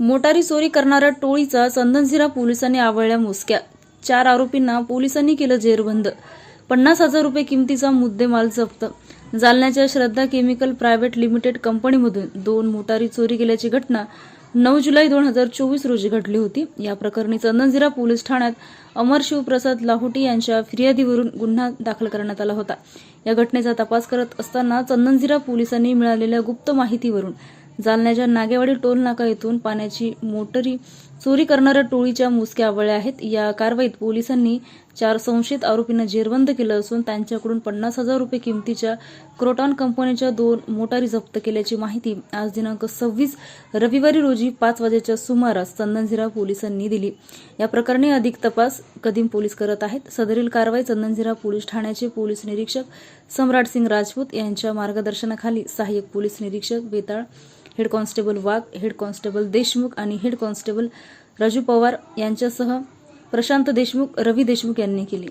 मोटारी चोरी करणाऱ्या टोळीचा चंदनझिरा पोलिसांनी आवळल्या मोजक्या चार आरोपींना पोलिसांनी केलं जेरबंद. पन्नास हजार रुपये किमतीचा मुद्देमाल जप्त. जालन्याच्या श्रद्धा केमिकल प्रायव्हेट लिमिटेड कंपनीमधून दोन मोटारी चोरी केल्याची घटना नऊ जुलै दोन हजार चोवीस रोजी घडली होती. या प्रकरणी चंदनझिरा पोलीस ठाण्यात अमर शिवप्रसाद लाहोटी यांच्या फिर्यादीवरून गुन्हा दाखल करण्यात आला होता. या घटनेचा तपास करत असताना चंदनझिरा पोलिसांनी मिळालेल्या गुप्त माहितीवरून जालन्याच्या नागेवाडी टोल नाका येथून पाण्याची मोटरी चोरी करणाऱ्या टोळीच्या मुसक्या आवळल्या आहेत. या कारवाईत पोलिसांनी चार संशयित आरोपींना जेरबंद केलं असून त्यांच्याकडून पन्नास हजार रुपये किमतीच्या क्रोटॉन कंपनीच्या दोन मोटारी जप्त केल्याची माहिती आज दिनांक सव्वीस रविवारी रोजी पाच वाजेच्या सुमारास चंदनझिरा पोलिसांनी दिली. या प्रकरणी अधिक तपास तपास कदीम पोलीस करत आहेत. सदरील कारवाई चंदनझिरा पोलीस ठाण्याचे पोलीस निरीक्षक सम्राट सिंग राजपूत यांच्या मार्गदर्शनाखाली सहाय्यक पोलीस निरीक्षक Betal head constable Wagh head constable Deshmukh आणि हेड कॉन्स्टेबल राजू पवार यांच्यासह प्रशांत देशमुख रवी देशमुख यांनी केली.